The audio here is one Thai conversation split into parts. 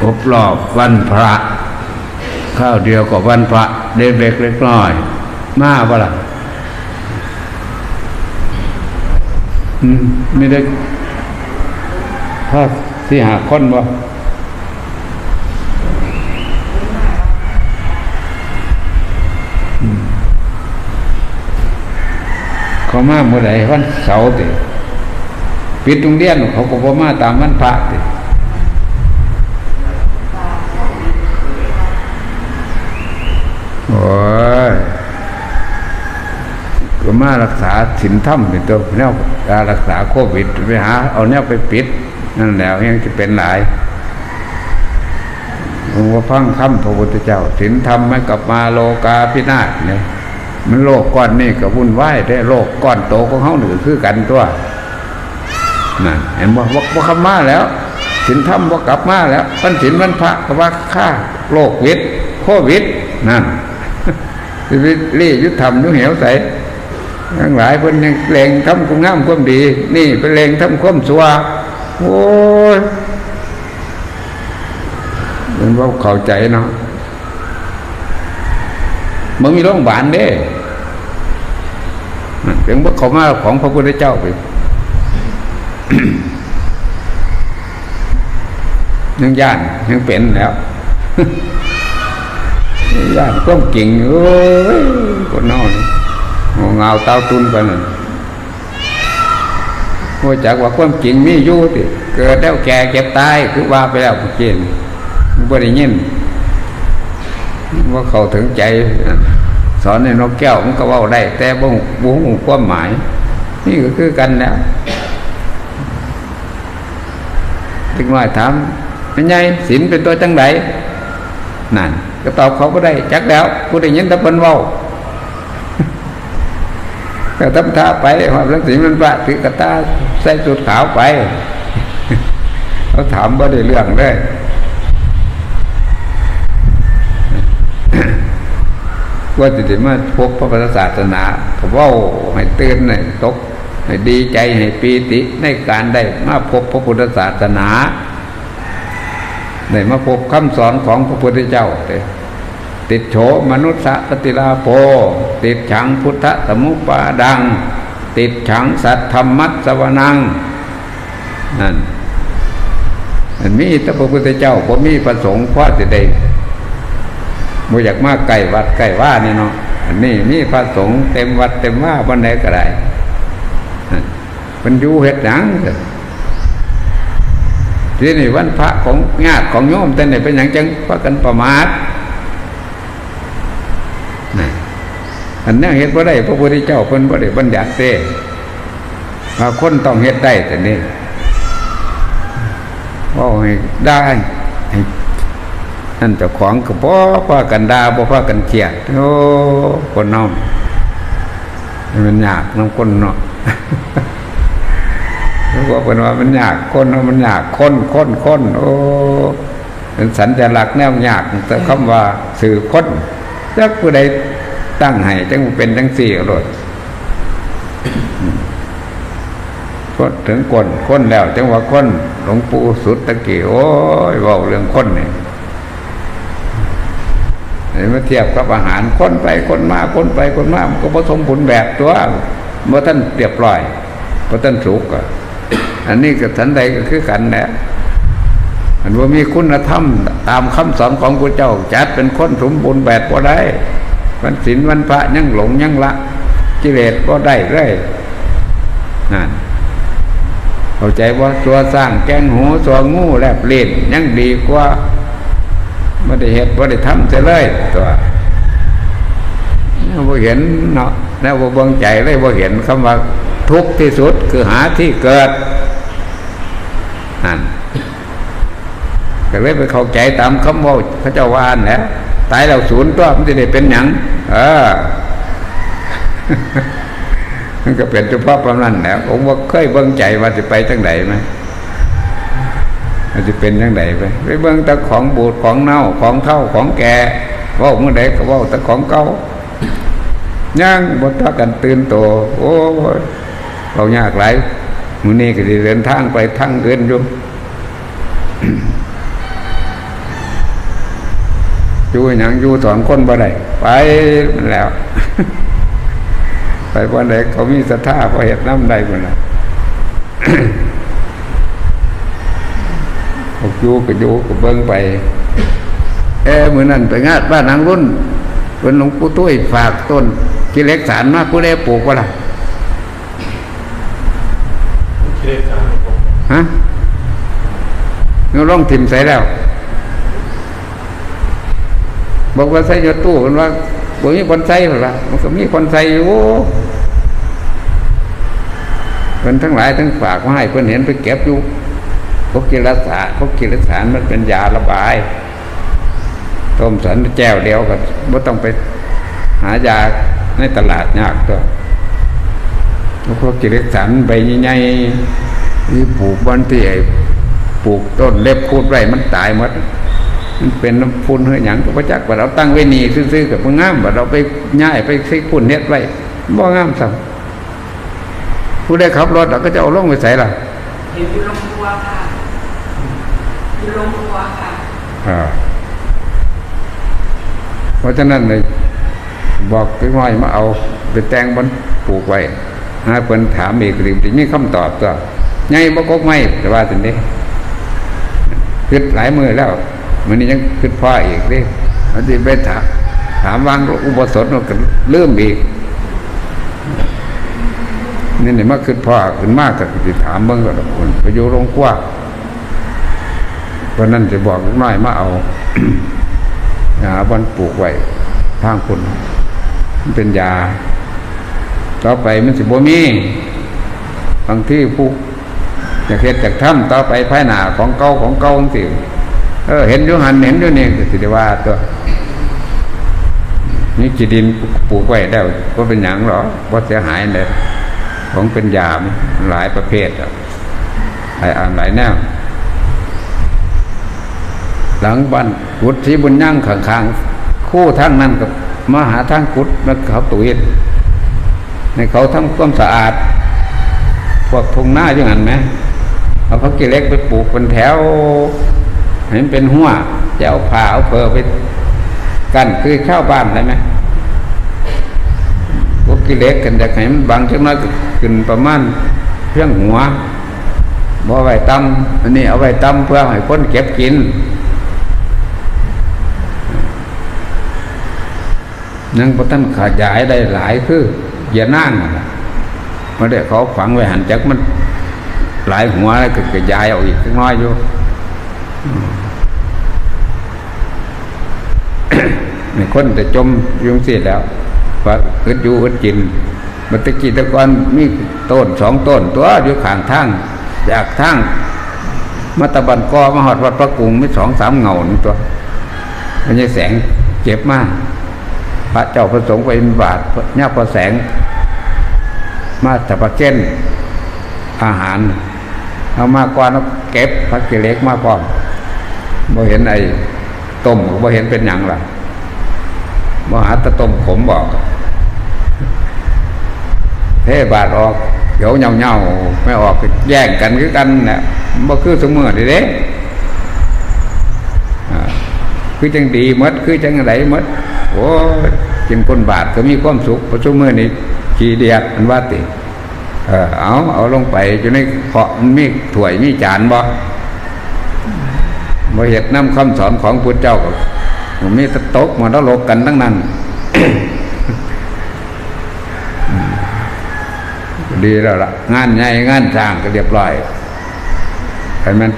ครบรอบวันพระ ข้าวเดียวกับวันพระเด็กเล็กเล็กน้อย มาปะล่ะอืมไม่ได้ถ้าที่หาคนบ่อืมเขามาเมื่อไหร่วันเสาร์ติปิดโรงเรียนเขาก็บ่มาตามวันพระติ โอ้ ยก็มารักษาสินถ้ำเป็นตัวแนวการรักษาโควิดไปหา เอาแนวไปปิด นั่นแหล้วยังจะเป็นหลายผมว่าฟังคำพระพุทธเจ้าสินธรรมไม่กลับมาโลกาพินาศเนี่ยมันโลกก้อนนี่กับวุ่นวายได้โลกก้อนโตของเขาหนึ่งคือกันตัวนั่นเห็นว่าว่าคำมาแล้วสินธรรมว่ากลับมาแล้วพันสินวันพระก็ว่าฆ่าโลกวิทย์โควิดนั่น รี่ยุทธธรรมยุ่เหวใสทั้งหลายเพิ่นยังเลงทำคุณงามความดี นี่เป็นเลงทำความสัวโอ้ยเป็นว่าเข้าใจเนาะมันมีโรงพยาบาลเด้นั่นเป็นว่าเขามาของพระพุทธเจ้าไปยังย่านยังเป็นแล้ว ย่านก้มกิ่งโอ้ยคนนอนงเงาเต้าตุนไปนั่นพอจากว่าความจริงมีอยู่ติเกิดแล้วแก่เก็บตายคือว่าไปแล้วเมื่อกี้นี่มันบ่ได้ยินว่าเขาถึงใจ สอนในนกแก้วมันก็เว่าได้ แต่บ่งบ่งความหมาย นี่ก็คือกันแล้วถึงว่าถามเป็นไงศีลเป็นตัวจังไดนั่น ก็ตอบเขาก็ได้จักแล้วผู้ได้ยินตะเพิ่นเว้าก็ทำท่าไปความรังสีมันพระถือกระตาใส่สุดขาวไปเขาถามว่าได้เรื่องได้ว่าจะได้มาพบพระพุทธศาสนาก็เว่าให้เตื่นให้ตก ให้ดีใจให้ปีติในการได้มาพบพระพุทธศาสนา ได้มาพบคำสอนของพระพุทธเจ้าเด้ติดโฉมนุษย์ปฏิลาโภติดฉังพุทธสมุปาดัง ติดฉังสัตธรรมัสสวนังนั่นมันมีแต่พระพุทธเจ้าผมมีประสงค์เพราจะได้บ่อยากมาไก่วัดไก่ว่านี่เนาะอันนี้มีพระสงฆ์เต็มวัดเต็มว่าบนไหนก็ได้มันอยู่เห็ดหนังเทีนี่วันพระของญาติของโยมแต่ไหนเป็นอย่างจังพระกันประมาทนี่อันนี้เห็ดบ่ได้พระพุทธเจ้าเพิ่นบ่ได้บัญญัติเด้ว่าคนต้องเฮ็ดได้แต่นี่ว่าให้ได้นั่นเจ้าของก็บ่พากันดาบ่พากันเกียดโอ้คนเนามันยากน้ำคนเนาะ ว่าเป็นว่ามันยากคนมันยากคนคนคนโอ้เป็นสัญลักษณ์แนวยากแต่คำว่าสื่อคนจักผู้ใดตั้งให้จังเป็นจังสี่รถก็ถึงคนคนแล้ว จังว่าคนหลวงปู่สุดตะกี้โอ้ยว่าเรื่องคนนี่เห็นมาเทียบกับอาหารคนไปคนมาคนไปคนมามันก็ผสมผลแบบตัวเมื่อท่านเรียบร้อยพอท่านสุกอะ อันนี้กับสันใดก็คือกันแหละอันว่ามีคุณธรรม ตามคำสอนของพระเจ้าจัดเป็นคนสมบูรณ์แบบก็ได้วันศีลวันพระยังหลงยังละกิเลสก็ได้เลยนั่นเข้าใจว่าตัวสร้างแกงหูตัวงูแลบเล่นยังดีกว่าไม่ได้เหตุไม่ได้ทำเสียเลยตัวเราเห็นเนาะแล้วบ่เบิ่งใจเลยบ่เห็นคำว่าทุกข์ที่สุดคือหาที่เกิด นั่นก็เลยไปเข้าใจตามคำว่าพระเจ้าวานแหละตายแล้วศูนย์ตัวมันจะได้เป็นหยังเออมันก็เป็นเฉพาะประมาณนั้นแหละผมว่าเคยเบิ่งใจว่าจะไปจังไหนไหมมันจะเป็นจังไหนไปไปเบิ่งแต่ของบูดของเน่าของเท่าของแก่เว่าเมื่อใดก็ว่าแต่ของเก่าย่างบนทักกันตื่นโตโอ้เรายากหลาย มื้อนี้ก็เดินทางไปทางเกินอยู่อยู่หยังอยู่สอนคนบ่ได้ไปแล้ว ไปบ่ได้เขามีศรัทธาพอเห็ดน้ำใดคนละพวกอยู่ก็อยู่ก็เบิ่งไป เอ้มือนั่นไปงานบ้านนางรุ่นเป็นหลวงปู่ตุ้ยฝากต้นกิเลสสารมากูได้ปลูกวะล่ะ กิเลสสารผม ฮะเงาล่องทิมใส่แล้ว บอกว่าใส่ยศตู้มันว่าบ่มีคนใส่หรอละมันก็มีคนใส่อยู่เพิ่นทั้งหลายทั้งฝากมาให้เพิ่นเห็นไปเก็บอยู่พวกกิเลสารพวกกิเลสารมันเป็นยาระบายต้มสันแจ้วเดียวก็บ่ต้องไปหายาในตลาดยากตัว พวกกิเลสสารใบใหญ่ๆที่ปลูกบอนที่ไอ้ปลูกต้นเล็บคูดไว้มันตายหมดมันเป็นน้ำพุ่นเฮ้ยหยังก็บ่จักว่าเราตั้งไว้นี่ซื่อๆกับบ่งามว่าเราไปย้ายไปซิพุ่นเฮ็ดไว้บ่งามซ้ํผู้ใดขับรถเราก็จะเอาลงไปใส่ล่ะเห็นอยู่โรงครัวค่ะอยู่โรงครัวค่ะอ่าเพราะฉะนั้นเลยบอกไปห้อยมาเอาไปแต่งบนปลูกไว้ หาเพิ่นถามอีกหรือมีคำตอบตัวไงบ่กกไม่แต่ว่าจังนี้คิดหลายมือแล้วมื้อนี้ยังคิดพ่ออีกด้มันสิไปถามถามวางอุโบสมันก็ลืมอีกนี่นี่มาคิดพ่อขึ้นมากก็สิถามเบิ่งก็ดอกคนไปอยู่โรงครัวเพราะนั้นจะบอกลูกน้อยมาเอาหาบอนปลูกไว้ทางคุณเป็นยา ต่อไปมันสิบ่มีบางที่ผู้อยากเฮ็ดจากถ้ำต่อไปภายหน้าของเก่าของเก่าจังสิเออ เห็นอยู่หันเห็นอยู่นี่สิได้ว่าตัวนี่จีดินปลูกไว้แล้วก็เป็นหยังหรอว่าเสียหายเลยของเป็นยามหลายประเภทอะหลายอันหลายแนวหลังบ้านกุดที่บุญย่างข้างๆคู่ทั้งนั้นกับมหาทางกุดมาเขาตุย ในเขาทำความสะอาด พวกทงหน้าอย่างนั้นไหมเอาพักกิเล็กไปปลูกเป็นแถวเห็นเป็นหัวจะเอาผ่าเอาเพอไปกันคือเข้าวบ้านได้ไหมพวกกิเล็กกันจะให้มันบางจังน้อยก็ขึ้นประมาณเพียงหัวบ่ไว้ตำอันนี้เอาไว้ตำเพื่อให้คนเก็บกินนั่งพระท่านขยายได้หลายคือ อย่านั่นั่นล่ะมาเดี๋ยวเขาฝังไว้หันจักมัน หลายหัวแล้วก็ขยายเอาอีกสักน้อยอยู่ในคนแต่จมยุงสิแล้วว่าอึดอยู่อึดกินบัตรกิจกรมีต้นสองต้น ตัวอยู่ข้างทางจากทางมาตะบันกอมาหอดวัดพระกรุงมีสองสามเงาหนี่งตัวมันจะแสงเจ็บมาก พระเจ้าพระสงฆ์ไปบิณฑบาตญาพระแสง มาแต่ประเจนอาหารเอามากกว่าแล้วเก็บพระกิเลกมาก่อนบ่เห็นไอ้ต้มบ่เห็นเป็นหยังล่ะบ่หาตะต้มขมบอกเทบาทออกเดี๋ยวเงาๆไม่ออกแย่งกันคือกันน่ะบ่คือสมมือนี่เด้คือจังดีมดคือจังไดหมด โอ้ยกินคนบาทก็มีความสุขพระชุมือนี่ขี้เดียดมันว่าติ เออเอาเอาลงไปอยู่ในเคาะมันมีถ้วยมีจานบ่บ่เห็ดน้ำคำสอนของพุทธเจ้าก็มันมีตะตกมาแล้วลกกันทั้งนั้นดีแล้วละงานใหญ่งานสร้างก็เรียบร้อยเห็นไหมน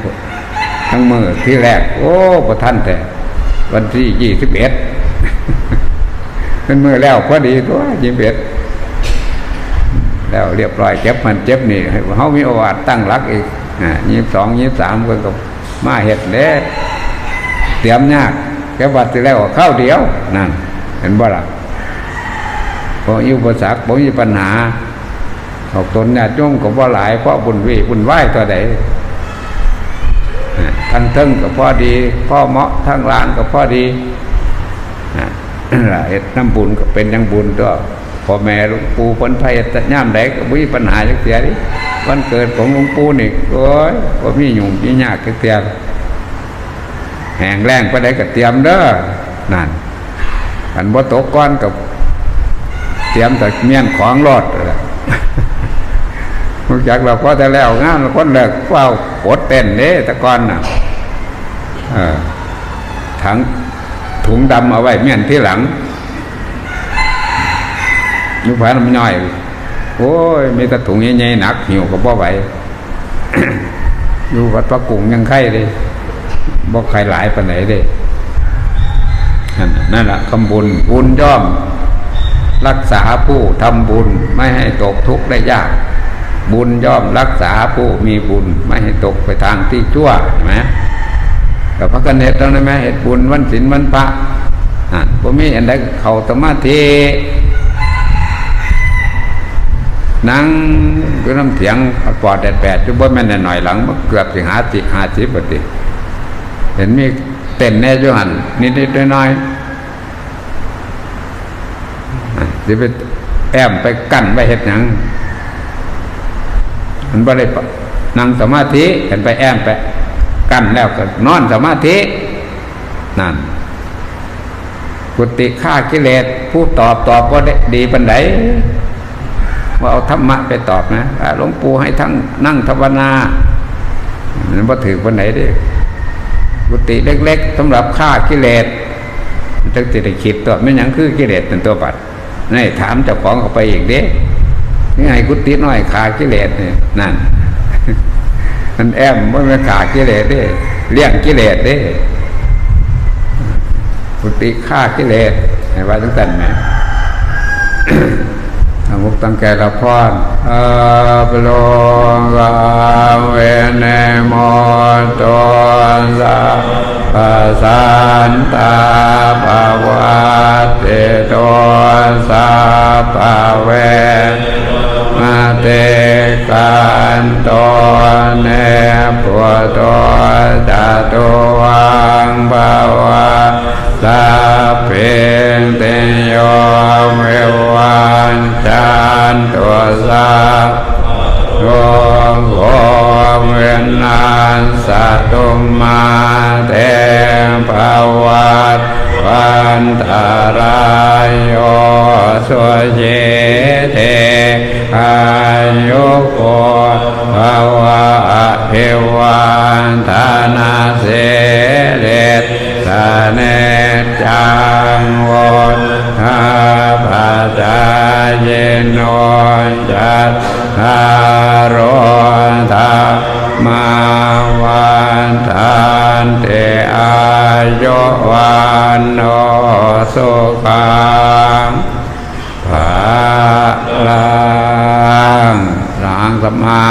ทั้งมือที่แรก โอ้ประท่านแต่วันที่ยี่สิบเอ็ด เป็นมือแล้วพอดีตัวยี่สิบเอ็ดแล้วเรียบร้อยเจ็บมันเจ็บนี่เขามีโอวาทตั้งรักอีกยี่สิบสองยี่สิบสามคนก็มาเห็ดเด้เตรียมยากแค่วัดที่แล้วเข้าเดียวนั่นเห็นบ่ล่ะพออุปสรรคบ่มีปัญหาออกตนญาติโยมก็บ่หลายเพราะบุญวิบุญไหวตัวใดทั้งเทิงก็พอดี พ่อเหมาะทั้งลานก็พอดี เฮ็ดน้ำบุญก็เป็นยังบุญตัวพ่อแม่หลวงปู่พ้นภัยแต่ย่ามใดก็บ่มีปัญหาจักเสียดิวันเกิดของหลวงปู่นี่โอ้ยบ่มียุ่งมียากจักเสียแห้งแล้งไปได้ก็เตรียมเด้อนั่นอันบ่ตกก้อนกับเตรียมแต่เมียนของรอดหละรู้จักเราพอแต่แล้วงานคนเลิกเฝ้ากดเต้นเด้ตะก้อนน่ะเออถัง ถุงดำเอาไว้เมียนที่หลังยุพาน้ำย่อย โอ้ยมีแต่ถุงใหญ่ๆหนักหิวก็บ่ไหวอยู่วัดพระกุงยังไข่เลยบ่ใครหลายปานไหนเด้นั่นแหละคำบุญบุญย่อม รักษาผู้ทำบุญไม่ให้ตกทุกข์ได้ยาก บุญย่อมรักษาผู้มีบุญไม่ให้ตกไปทางที่ชั่วนไหม กับพระกันเนตต้งได้ไหมเหตุบุญวันศีลวันพระอะผมมีอันใดเขาสมาธินั่งก็น้ำเถียงปอดแดดแปดจุบแม่นหน่อยหลังมันเกือบถึงหาสิหาสิปฏิเห็นมีเต้นแน่จุหันนิดๆน้อยๆอะไปแอมไปกั้นไว้เฮ็ดหยังมันบ่ได้นั่งสมาธิเห็นไปแอมไป กั้นแล้วก็นอนสมาธินั่นกุติฆ่ากิเลสผู้ตอบตอบก็ได้ดีปันไดว่าเอาธรรมะไปตอบนะหลวงปู่ให้ทั้งนั่งภาวนามันบ่ถือปันไหนด้กุติเล็ก ๆสำหรับฆ่ากิเลสจังสิได้คิดตัวไม่ยังคือกิเลสเป็นตัวบัดนี่ถามเจ้าของเข้าไปอีกเด้นี่ไงกุฏิน้อยขากิเลสเนี่ยนั่น มันแอมว่ามันขากิเลสเด้เลี้ยงกิเลสเด้กุฏิฆ่ากิเลสให้ว่าตั้งแต่ไหมทำมุกตั้งแก่ละพรอาปโลกาเวเนโมตัวสาปสันตาภาวะเตโตสาภาเว เตกันโตเนปวโตตัวังภา เทวันธานาเสเดชสเนจังวดหาปาจาเยโนจัตทารธามาวันทานเตอายุวันโนสุขังภาลังรังสมมา